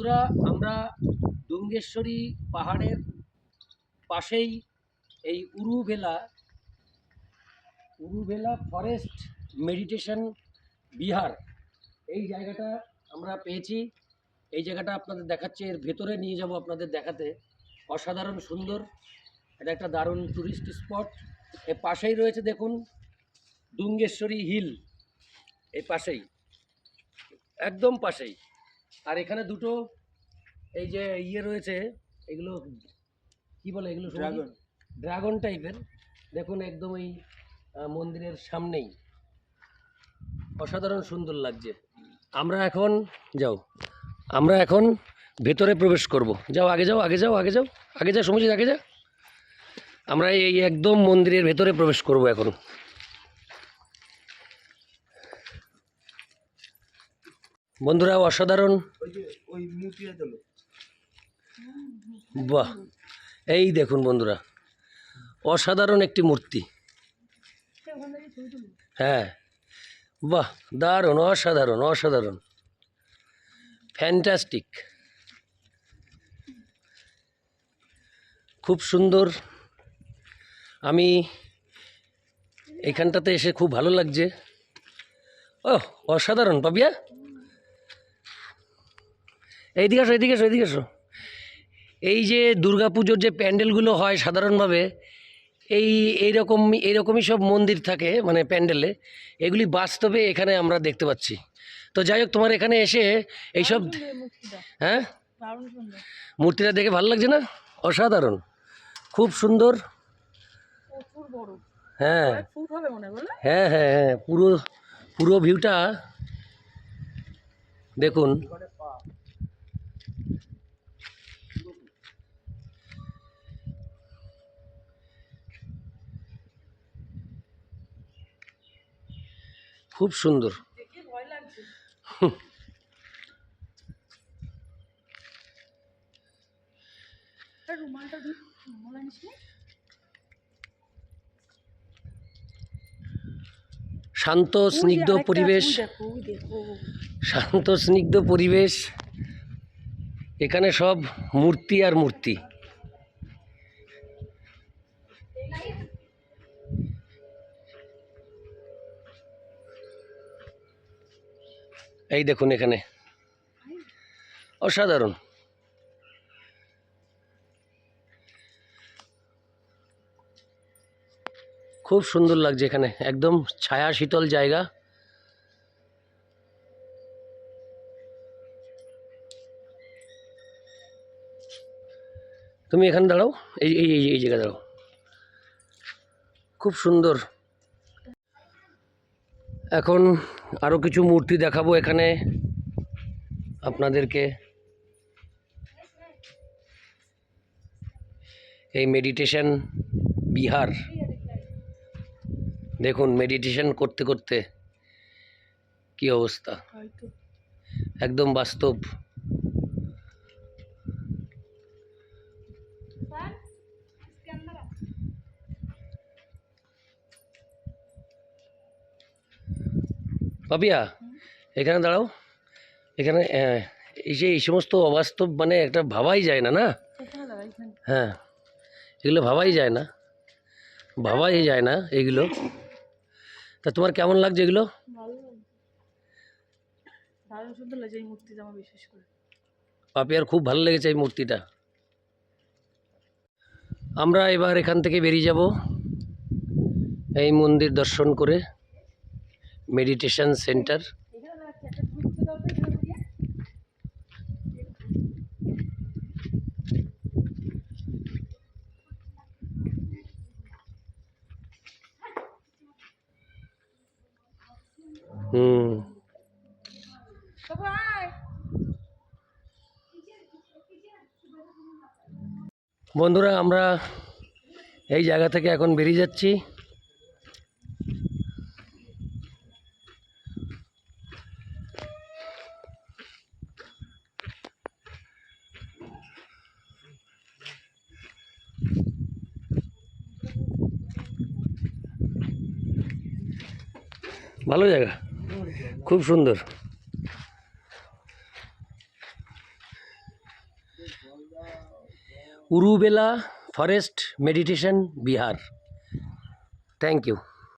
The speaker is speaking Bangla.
বন্ধুরা, আমরা ডুঙ্গেশ্বরী পাহাড়ের পাশেই এই উরুভেলা উরুভেলা ফরেস্ট মেডিটেশন বিহার। এই জায়গাটা আমরা পেয়েছি। এই জায়গাটা আপনাদের দেখাচ্ছে, এর ভেতরে নিয়ে যাব আপনাদের দেখাতে। অসাধারণ সুন্দর, এটা একটা দারুণ টুরিস্ট স্পট এর পাশেই রয়েছে দেখুন ডুঙ্গেশ্বরী হিল এই পাশেই, একদম পাশেই। আর এখানে দুটো এই যে ইয়ে রয়েছে এগুলো কি বলে এগুলো ড্রাগন। ড্রাগন টাইপের। দেখুন একদম এই মন্দিরের সামনেই। অসাধারণ সুন্দর লাগছে। আমরা এখন যাও আমরা এখন ভেতরে প্রবেশ করব। যাও আগে যাও আগে যাও আগে যাও আগে যাও সমুজিৎ আগে যা। আমরা এই একদম মন্দিরের ভেতরে প্রবেশ করব এখন। বন্ধুরা, অসাধারণ। বাহ, এই দেখুন বন্ধুরা, অসাধারণ একটি মূর্তি। হ্যাঁ বাহ, দারুণ, অসাধারণ অসাধারণ। ফ্যান্টাস্টিক খুব সুন্দর। আমি এখানটাতে এসে খুব ভালো লাগছে। ও অসাধারণ পাবিয়া এইদিকে আসো এইদিকে আসো এইদিকে আসো। এই যে দুর্গাপুজোর যে প্যান্ডেলগুলো হয় সাধারণভাবে এই এইরকম এইরকমই সব মন্দির থাকে মানে প্যান্ডেলে। এগুলি বাস্তবে এখানে আমরা দেখতে পাচ্ছি। তো যাই হোক তোমার এখানে এসে এইসব হ্যাঁ? মূর্তিটা দেখে ভালো লাগছে না? অসাধারণ। খুব সুন্দর। হ্যাঁ। হ্যাঁ হ্যাঁ হ্যাঁ। পুরো পুরো ভিউটা দেখুন। খুব সুন্দর? শান্ত স্নিগ্ধ পরিবেশ। শান্ত স্নিগ্ধ পরিবেশ এখানে সব মূর্তি আর মূর্তি এই দেখুন এখানে। অসাধারণ। খুব সুন্দর লাগছে এখানে। একদম ছায়া শীতল জায়গা। তুমি এখানে দাঁড়াও। এই এই, এই- জায়গায় দাঁড়াও। খুব সুন্দর। এখন আরও কিছু মূর্তি দেখাবো এখানে আপনাদেরকে। এই মেডিটেশন বিহার। দেখুন মেডিটেশন করতে করতে কি অবস্থা? একদম বাস্তব। পাপিয়া এখানে দাঁড়াও। এখানে এই যে এই সমস্ত অবাস্তব মানে একটা ভাবাই যায় না না? হ্যাঁ এগুলো ভাবাই যায় না। ভাবাই যায় না এগুলো। তা তোমার কেমন লাগছে এগুলো? পাপিয়ার খুব ভালো লেগেছে এই মূর্তিটা। আমরা এবার এখান থেকে বেরিয়ে যাব। এই মন্দির দর্শন করে। Meditation centre. হুম বন্ধুরা আমরা এই জায়গা থেকে এখন বেরিয়ে যাচ্ছি ভালো জায়গা। খুব সুন্দর। উরুবেলা forest meditation Vihar. Thank you